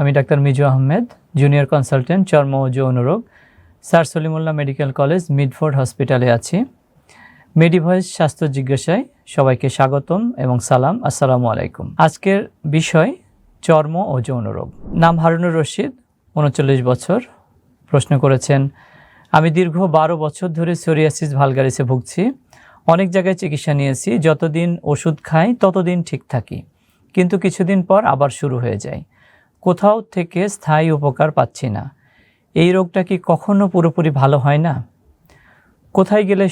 আমি doctor Miju Ahmed junior consultant চর্ম ও যৌন রোগ, sir Salimullah medical college, Mitford হসপিটালে আছি। মেডিভয়েস স্বাস্থ্য জিজ্ঞাসায় সবাইকে স্বাগতম এবং সালাম, আসসালামু আলাইকুম। আজকের বিষয় চর্ম ও যৌন রোগ। নাম হারুনুর রশিদ, উনচল্লিশ বছর, প্রশ্ন করেছেন, আমি দীর্ঘ বারো বছর ধরে সোরিয়াসিস ভালগারিসে ভুগছি। অনেক জায়গায় চিকিৎসা নিয়েছি, যতদিন ওষুধ খাই, ততদিন ঠিক থাকি। কিন্তু কিছুদিন পর আবার শুরু হয়ে যায়। কোথাও থেকে স্থায়ী উপকার পাচ্ছি না। এই রোগটা কি কখনো পুরোপুরি ভালো হয় না? কোথায় গেলে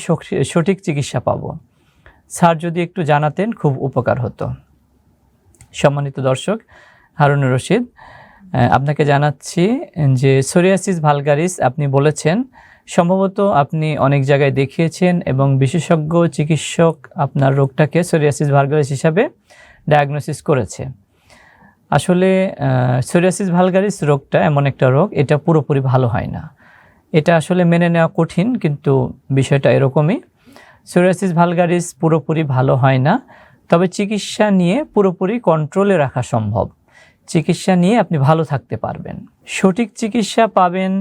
সঠিক চিকিৎসা পাব? স্যার যদি একটু জানাতেন, খুব উপকার হতো। সম্মানিত দর্শক হারুনুর রশিদ আপনাকে জানাচ্ছি যে সোরিয়াসিস ভালগারিস, আপনি বলেছেন, সম্ভবত আপনি অনেক জায়গায় দেখিয়েছেন এবং বিশেষজ্ঞ চিকিৎসক আপনার রোগটাকে সোরিয়াসিস ভালগারিস হিসাবে ডায়াগনোসিস করেছে। আসলে সোরিয়াসিস ভালগারিস রোগটা এমন একটা রোগ, এটা পুরোপুরি ভালো হয় না। এটা আসলে মেনে নেওয়া কঠিন, কিন্তু বিষয়টা এরকমই। সোরিয়াসিস ভালগারিস পুরোপুরি ভালো হয় না, তবে চিকিৎসা নিয়ে পুরোপুরি কন্ট্রোলে রাখা সম্ভব। চিকিৎসা নিয়ে আপনি ভালো থাকতে পারবেন। সঠিক চিকিৎসা পাবেন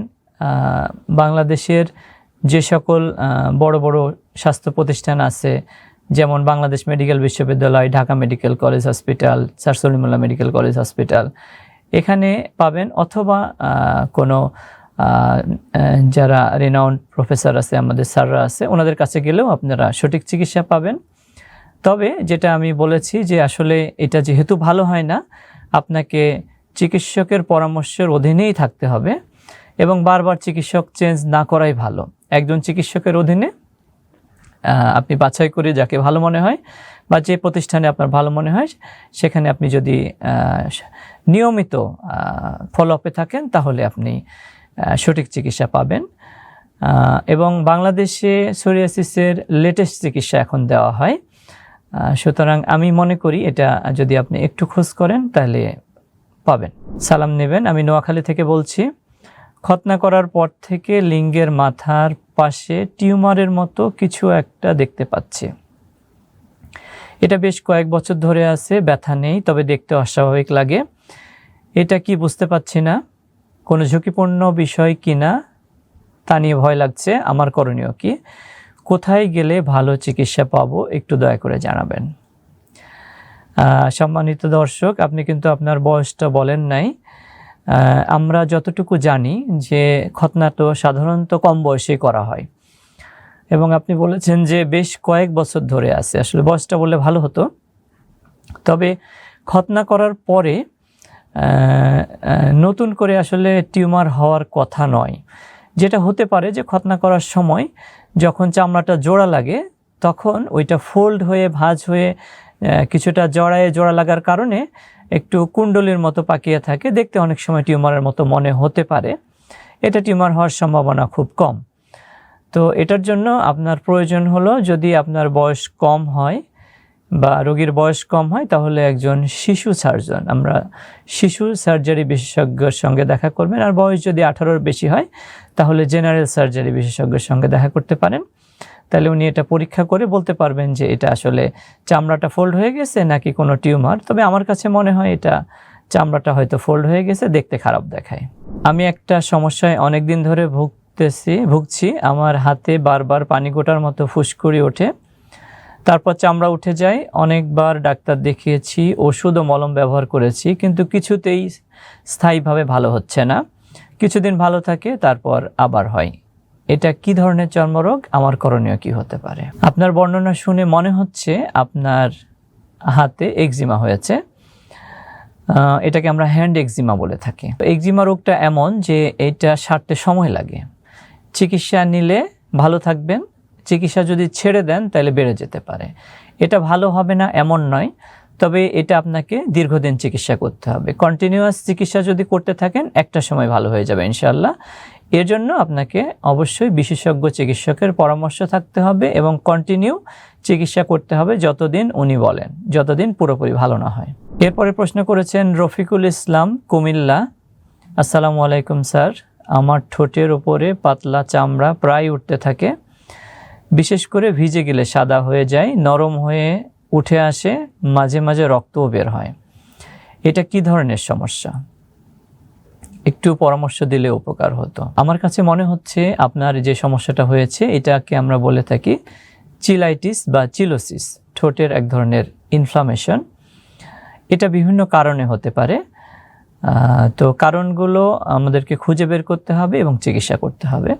বাংলাদেশের যে সকল বড় বড় স্বাস্থ্য প্রতিষ্ঠান আছে যেমন বাংলাদেশ মেডিকেল বিশ্ববিদ্যালয়, Dhaka medical college hospital, sir Salimullah medical college hospital. এখানে পাবেন অথবা কোনো যারা রেনাউন্ড প্রফেসর আছে, আমাদের স্যাররা আছে, ওনাদের কাছে গেলেও আপনারা সঠিক চিকিৎসা পাবেন। তবে যেটা আমি বলেছি যে আসলে এটা যেহেতু ভালো হয় না, আপনাকে চিকিৎসকের পরামর্শের অধীনেই থাকতে হবে এবং বারবার চিকিৎসক চেঞ্জ না করাই ভালো। একজন চিকিৎসকের অধীনে আপনি বাছাই করে যাকে ভালো মনে হয় বা যে প্রতিষ্ঠানে আপনার ভালো মনে হয়, সেখানে আপনি যদি নিয়মিত ফলো থাকেন, তাহলে আপনি সঠিক চিকিৎসা পাবেন। এবং বাংলাদেশে সোরিয়াসিসের লেটেস্ট চিকিৎসা এখন দেওয়া হয়। সুতরাং আমি মনে করি এটা যদি আপনি একটু খোঁজ করেন, তাহলে পাবেন। সালাম নেবেন। আমি নোয়াখালী থেকে বলছি। খতনা করার পর থেকে লিঙ্গের মাথার পাশে টিউমারের মতো কিছু একটা দেখতে পাচ্ছে। এটা বেশ কয়েক বছর ধরে আছে, ব্যথা নেই, তবে দেখতে অস্বাভাবিক লাগে। এটা কি বুঝতে পারছি না? কোনো ঝুঁকিপূর্ণ বিষয় কি না? তা নিয়ে ভয় লাগছে, আমার করণীয় কি? কোথায় গেলে ভালো চিকিৎসা পাবো, একটু দয়া করে জানাবেন। সম্মানিত দর্শক, আপনি কিন্তু আপনার বয়সটা বলেন নাই। আমরা যতটুকু জানি যে খতনা তো সাধারণত কম বয়সে করা হয়। এবং আপনি বলেছেন যে বেশ কয়েক বছর ধরে আছে। আসলে বয়সটা বললে ভালো হতো। তবে খতনা করার পরে নতুন করে আসলে টিউমার হওয়ার কথা নয়। যেটা হতে পারে যে খতনা করার সময় যখন চামড়াটা জোড়া লাগে, তখন ওইটা ফোল্ড হয়ে, ভাঁজ হয়ে কিছুটা জড়ায়ে জোড়া লাগার কারণে একটু কুণ্ডলির মতো পাকিয়ে থাকে। দেখতে অনেক সময় টিউমারের মতো মনে হতে পারে। এটা টিউমার হওয়ার সম্ভাবনা খুব কম। তো এটার জন্য আপনার প্রয়োজন হলো, যদি আপনার বয়স কম হয় বা রোগীর বয়স কম হয়, তাহলে একজন শিশু সার্জন। আমরা শিশু সার্জারি বিশেষজ্ঞের সঙ্গে দেখা করবেন। আর বয়স যদি আঠারোর বেশি হয়, তাহলে জেনারেল সার্জারি বিশেষজ্ঞের সঙ্গে দেখা করতে পারেন। তাহলে উনি এটা পরীক্ষা করে বলতে পারবেন যে এটা আসলে চামড়াটা ফোল্ড হয়ে গেছে নাকি কোনো টিউমার। তবে আমার কাছে মনে হয় এটা চামড়াটা হয়তো ফোল্ড হয়ে গেছে, দেখতে খারাপ দেখায়। আমি একটা সমস্যায় অনেক দিন ধরে ভুগতেছি, ভুগছি। আমার হাতে বারবার পানি গোটার মতো ফুসকুড়ি ওঠে। তারপর চামড়া উঠে যায়। অনেকবার ডাক্তার দেখিয়েছি ওষুধ ও মলম ব্যবহার করেছি, কিন্তু কিছুতেই স্থায়ীভাবে ভালো হচ্ছে না। কিছুদিন ভালো থাকে, তারপর আবার হয়। এটা কি ধরনের চর্মরোগ? আমার করণীয় কি হতে পারে? আপনার বর্ণনা শুনে মনে হচ্ছে আপনার হাতে এক্সিমা হয়েছে। এটাকে আমরা হ্যান্ড এক্সিমা বলে থাকি। এক্সিমা রোগটা এমন যে এটা সারতে সময় লাগে। চিকিৎসা নিলে ভালো থাকবেন। চিকিৎসা যদি ছেড়ে দেন, তাহলে বেড়ে যেতে পারে। এটা ভালো হবে না, এমন নয়। তবে এটা আপনাকে দীর্ঘদিন চিকিৎসা করতে হবে। কন্টিনিউয়াস চিকিৎসা যদি করতে থাকেন, একটা সময় ভালো হয়ে যাবে ইনশাল্লাহ এর জন্য আপনাকে অবশ্যই বিশেষজ্ঞ চিকিৎসকের পরামর্শ থাকতে হবে এবং কন্টিনিউ চিকিৎসা করতে হবে যতদিন উনি বলেন, যতদিন পুরোপুরি ভালো না হয়। এরপরে প্রশ্ন করেছেন, রফিকুল ইসলাম, কুমিল্লা। আসসালামু আলাইকুম, স্যার। আমার ঠোঁটের উপরে পাতলা চামড়া প্রায় উঠতে থাকে। বিশেষ করে ভিজে গেলে সাদা হয়ে যায়, নরম হয়ে উঠে আসে, মাঝে মাঝে রক্তও বের হয়। এটা কি ধরনের সমস্যা? একটু পরামর্শ দিলে উপকার হতো। আমার কাছে মনে হচ্ছে আপনার যে সমস্যাটা হয়েছে, এটাকে আমরা বলে থাকি চিলাইটিস বা চিলোসিস, ঠোঁটের এক ধরনের ইনফ্লামেশন এটা বিভিন্ন কারণে হতে পারে। তো কারণগুলো আমাদেরকে খুঁজে বের করতে হবে এবং চিকিৎসা করতে হবে।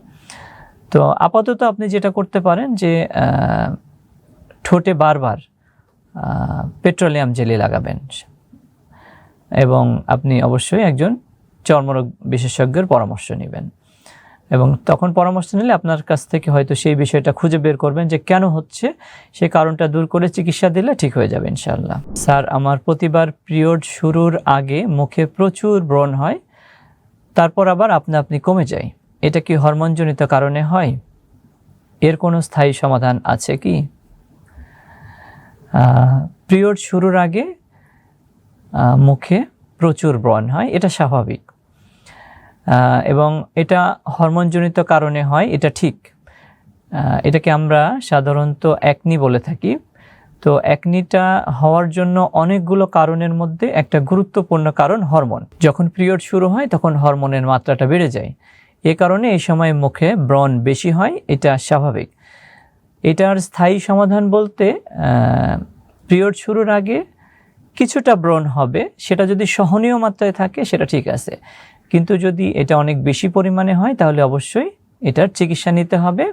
তো আপাতত আপনি যেটা করতে পারেন যে ঠোঁটে বারবার পেট্রোলিয়াম জেলি লাগাবেন। এবং আপনি অবশ্যই একজন চর্মরোগ বিশেষজ্ঞের পরামর্শ নেবেন। এবং তখন পরামর্শ নিলে আপনার কাছ থেকে হয়তো সেই বিষয়টা খুঁজে বের করবেন যে কেন হচ্ছে সেই কারণটা দূর করে চিকিৎসা দিলে ঠিক হয়ে যাবে ইনশাআল্লাহ। স্যার, আমার প্রতিবার পিরিয়ড শুরুর আগে মুখে প্রচুর ব্রণ হয়, তারপর আবার আপনা আপনি কমে যায়। এটা কি হরমোনজনিত কারণে হয়? এর কোনো স্থায়ী সমাধান আছে কি? পিরিয়ড শুরুর আগে মুখে প্রচুর ব্রণ হয়, এটা স্বাভাবিক। এবং এটা হরমোনজনিত কারণে হয়, এটা ঠিক। এটাকে আমরা সাধারণত একনি বলে থাকি। তো একনিটা হওয়ার জন্য অনেকগুলো কারণের মধ্যে একটা গুরুত্বপূর্ণ কারণ হরমোন। যখন পিরিয়ড শুরু হয়, তখন হরমোনের মাত্রাটা বেড়ে যায়। এ কারণে এই সময় মুখে ব্রণ বেশি হয়, এটা স্বাভাবিক। এটার স্থায়ী সমাধান বলতে পিরিয়ড শুরুর আগে কিছুটা ব্রণ হবে, সেটা যদি সহনীয় মাত্রায় থাকে, সেটা ঠিক আছে। কিন্তু যদি এটা অনেক বেশি পরিমাণে হয়, তাহলে অবশ্যই এটার চিকিৎসা নিতে হবে।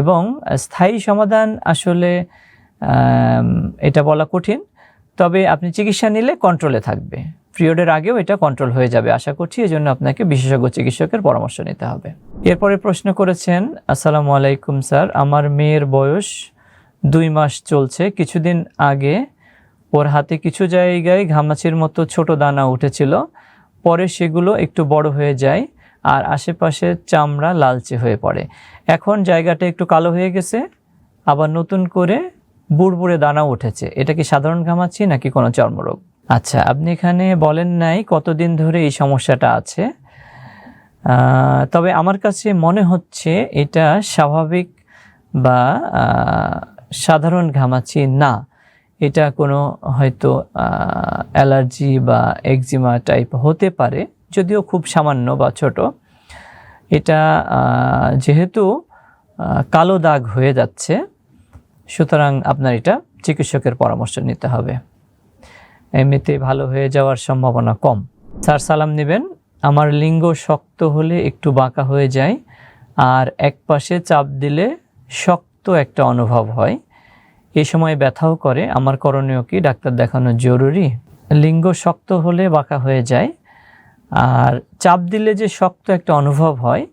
এবং স্থায়ী সমাধান আসলে এটা বলা কঠিন। তবে আপনি চিকিৎসা নিলে কন্ট্রোলে থাকবে। পিরিয়ডের আগেও এটা কন্ট্রোল হয়ে যাবে আশা করছি এই জন্য আপনাকে বিশেষজ্ঞ চিকিৎসকের পরামর্শ নিতে হবে। এরপরে প্রশ্ন করেছেন, আসসালামু আলাইকুম স্যার, আমার মেয়ের বয়স দুই মাস চলছে। কিছুদিন আগে ওর হাতে কিছু জায়গায় ঘামাচির মতো ছোট দানা উঠেছিল। পরে সেগুলো একটু বড় হয়ে যায় আর আশেপাশে চামড়া লালচে হয়ে পড়ে। এখন জায়গাটা একটু কালো হয়ে গেছে, আবার নতুন করে বুড়বুড়ে দানা উঠেছে। এটা কি সাধারণ ঘামাচি নাকি কোনো চর্মরোগ? আচ্ছা আপনি এখানে বলেন নাই কতদিন ধরে এই সমস্যাটা আছে। তবে আমার কাছে মনে হচ্ছে এটা স্বাভাবিক বা সাধারণ ঘামাচি না। এটা কোনো হয়তো অ্যালার্জি বা একজিমা টাইপ হতে পারে, যদিও খুব সামান্য বা ছোট। এটা যেহেতু কালো দাগ হয়ে যাচ্ছে, সুতরাং আপনার এটা চিকিৎসকের পরামর্শ নিতে হবে। এমনিতে ভালো হয়ে যাওয়ার সম্ভাবনা কম। স্যার, সালাম নেবেন। আমার লিঙ্গ শক্ত হলে একটু বাঁকা হয়ে যায়, আর এক পাশে চাপ দিলে শক্ত একটা অনুভব হয়। এই সময় ব্যথাও করে। আমার করণীয় কি? ডাক্তার দেখানো জরুরি। লিঙ্গ শক্ত হলে বাঁকা হয়ে যায়। আর চাপ দিলে যে শক্ত একটা অনুভব হয়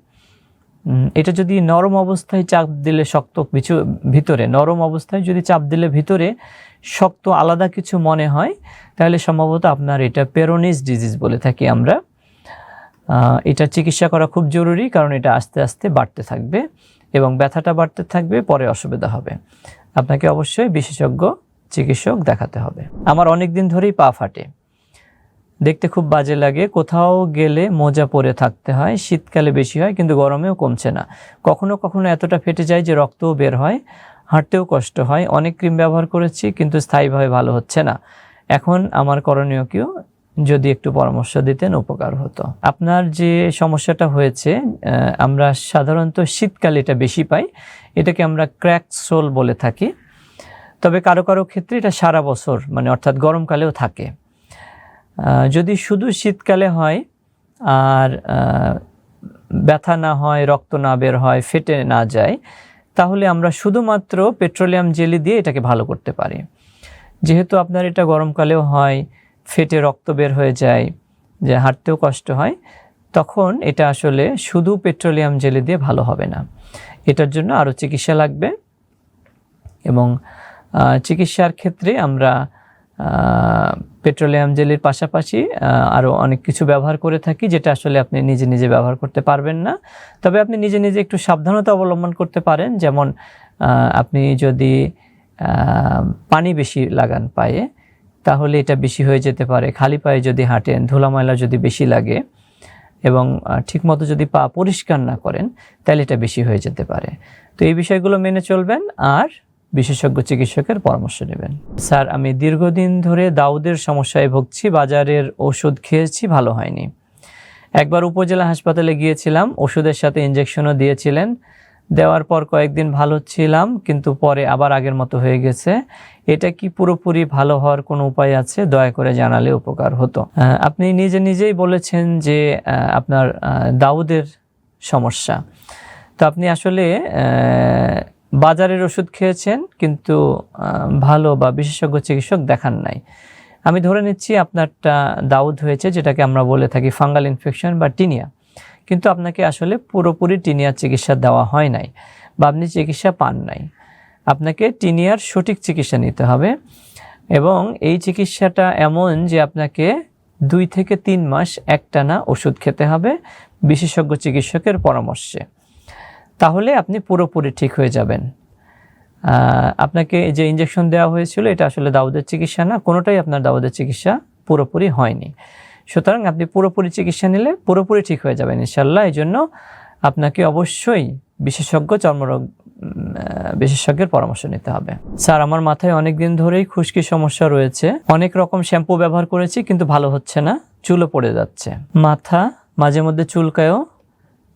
এটা যদি নরম অবস্থায় চাপ দিলে শক্ত কিছু ভিতরে, নরম অবস্থায় যদি চাপ দিলে ভিতরে শক্ত আলাদা কিছু মনে হয়, তাহলে সম্ভবত আপনার এটা পেরোনিস ডিজিজ বলে থাকি আমরা। এটা চিকিৎসা করা খুব জরুরি, কারণ এটা আস্তে আস্তে বাড়তে থাকবে এবং ব্যথাটা বাড়তে থাকবে, পরে অসুবিধা হবে। আপনাকে অবশ্যই বিশেষজ্ঞ চিকিৎসক দেখাতে হবে। আমার অনেক দিন ধরেই পা ফাটে। দেখতে খুব বাজে লাগে। কোথাও গেলে মোজা পরে থাকতে হয়, শীতকালে বেশি হয়, কিন্তু গরমেও কমছে না। কখনো কখনো এতটা ফেটে যায় যে রক্তও বের হয়, হাঁটতেও কষ্ট হয়। অনেক ক্রিম ব্যবহার করেছি, কিন্তু স্থায়ীভাবে ভালো হচ্ছে না। এখন আমার করণীয় কেউ যদি একটু পরামর্শ দিতেন, উপকার হতো। আপনার যে সমস্যাটা হয়েছে আমরা সাধারণত শীতকালে এটা বেশি পাই। এটাকে আমরা ক্র্যাক সোল বলে থাকি। তবে কারও কারও ক্ষেত্রে এটা সারা বছর মানে অর্থাৎ গরমকালেও থাকে। যদি শুধু শীতকালে হয়, আর ব্যথা না হয়, রক্ত না বের হয়, ফেটে না যায়, তাহলে আমরা শুধুমাত্র পেট্রোলিয়াম জেলি দিয়ে এটাকে ভালো করতে পারি। যেহেতু আপনার এটা গরমকালেও হয়, ফেটে রক্ত বের হয়ে যায়, যে হাঁটতেও কষ্ট হয় তখন এটা আসলে শুধু পেট্রোলিয়াম জেলে দিয়ে ভালো হবে না। এটার জন্য আরও চিকিৎসা লাগবে এবং চিকিৎসার ক্ষেত্রে আমরা পেট্রোলিয়াম জেলের পাশাপাশি আরও অনেক কিছু ব্যবহার করে থাকি যেটা আসলে আপনি নিজে নিজে ব্যবহার করতে পারবেন না। তবে আপনি নিজে নিজে একটু সাবধানতা অবলম্বন করতে পারেন। যেমন আপনি যদি পানি বেশি লাগান পায়ে, তাহলে এটা বেশি হয়ে যেতে পারে। খালি পায়ে যদি হাঁটেন, ধুলা ময়লা যদি বেশি লাগে এবং ঠিকমতো যদি পা পরিষ্কার না করেন, তাহলে এটা বেশি হয়ে যেতে পারে। তো এই বিষয়গুলো মেনে চলবেন আর বিশেষজ্ঞ চিকিৎসকের পরামর্শ নেবেন। স্যার, আমি দীর্ঘদিন ধরে দাউদের সমস্যায় ভুগছি, বাজারের ওষুধ খেয়েছি, ভালো হয়নি। একবার উপজেলা হাসপাতালে গিয়েছিলাম, ওষুধের সাথে ইঞ্জেকশনও দিয়েছিলেন। দেওয়ার পর কয়েকদিন ভালো ছিলাম, কিন্তু পরে আবার আগের মতো হয়ে গেছে। এটা কি পুরোপুরি ভালো হওয়ার কোনো উপায় আছে? দয়া করে জানালে উপকার হতো। আপনি নিজে নিজেই বলেছেন যে আপনার দাউদের সমস্যা। তো আপনি আসলে বাজারের ওষুধ খেয়েছেন, কিন্তু ভালো বা বিশেষজ্ঞ চিকিৎসক দেখান নাই। আমি ধরে নিচ্ছি আপনারটা দাউদ হয়েছে, যেটাকে আমরা বলে থাকি ফাঙ্গাল ইনফেকশন বা টিনিয়া। কিন্তু আপনাকে আসলে পুরোপুরি টিনিয়ার চিকিৎসা দেওয়া হয় নাই বা আপনি চিকিৎসা পান নাই। আপনাকে টিনিয়ার সঠিক চিকিৎসা নিতে হবে এবং এই চিকিৎসাটা এমন যে আপনাকে দুই থেকে তিন মাস একটানা ওষুধ খেতে হবে বিশেষজ্ঞ চিকিৎসকের পরামর্শে। তাহলে আপনি পুরোপুরি ঠিক হয়ে যাবেন। আপনাকে যে ইঞ্জেকশন দেওয়া হয়েছিল এটা আসলে দাউদের চিকিৎসা না, কোনোটাই আপনার দাউদের চিকিৎসা পুরোপুরি হয়নি। সুতরাং আপনি পুরোপুরি চিকিৎসা নিলে পুরোপুরি ঠিক হয়ে যাবেন ইনশাল্লাহ এই জন্য আপনাকে অবশ্যই বিশেষজ্ঞ চর্মরোগ বিশেষজ্ঞের পরামর্শ নিতে হবে। স্যার, আমার মাথায় অনেক দিন ধরেই খুশকি সমস্যা রয়েছে। অনেক রকম শ্যাম্পু ব্যবহার করেছি, কিন্তু ভালো হচ্ছে না। চুলও পড়ে যাচ্ছে। মাথা, মাঝে মধ্যে চুলকায়ও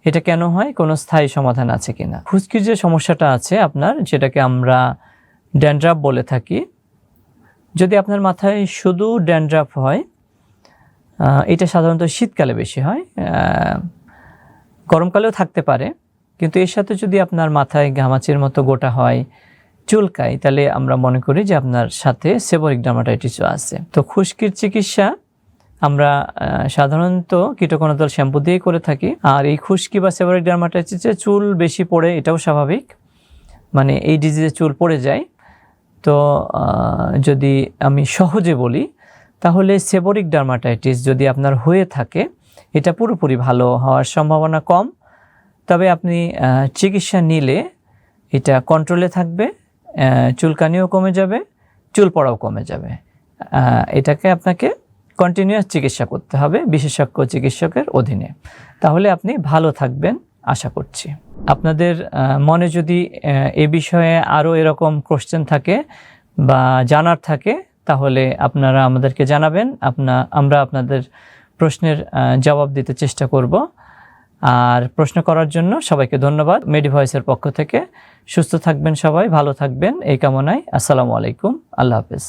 এটা কেন হয়? কোনো স্থায়ী সমাধান আছে কিনা? খুশকির যে সমস্যাটা আছে আপনার, যেটাকে আমরা ড্যান্ড্রাফ বলে থাকি, যদি আপনার মাথায় শুধু ড্যান্ড্রাফ হয় এটা সাধারণত শীতকালে বেশি হয় গরমকালেও থাকতে পারে, কিন্তু এর সাথে যদি আপনার মাথায় ঘামাচির মতো গোটা হয়, চুলকায়, তাহলে আমরা মনে করি যে আপনার সাথে সেবরিক ডার্মাটাইটিসও আছে। তো খুশকির চিকিৎসা আমরা সাধারণত কীটকণতল শ্যাম্পু দিয়ে করে থাকি, আর এই খুশকি বা সেবরিক ডার্মাটাইটিসে চুল বেশি পড়ে, এটাও স্বাভাবিক মানে এই ডিজিজে চুল পড়ে যায়। তো যদি আমি সহজে বলি তাহলে সেবরিক ডার্মাটাইটিস যদি আপনার হয়ে থাকে, এটা পুরোপুরি ভালো হওয়ার সম্ভাবনা কম। তবে আপনি চিকিৎসা নিলে এটা কন্ট্রোলে থাকবে চুলকানিও কমে যাবে, চুল পড়াও কমে যাবে। এটাকে আপনাকে কন্টিনিউয়াস চিকিৎসা করতে হবে বিশেষজ্ঞ চিকিৎসকের অধীনে। তাহলে আপনি ভালো থাকবেন, আশা করছি। আপনাদের মনে যদি এ বিষয়ে আরও এরকম কোশ্চেন থাকে বা জানার থাকে তাহলে আপনারা আমাদেরকে জানাবেন। আপনা, আমরা আপনাদের প্রশ্নের জবাব দিতে চেষ্টা করব। আর প্রশ্ন করার জন্য সবাইকে ধন্যবাদ মেডি ভয়েসের পক্ষ থেকে। সুস্থ থাকবেন সবাই, ভালো থাকবেন। এই কামনায় আসসালামু আলাইকুম। আল্লাহ হাফেজ।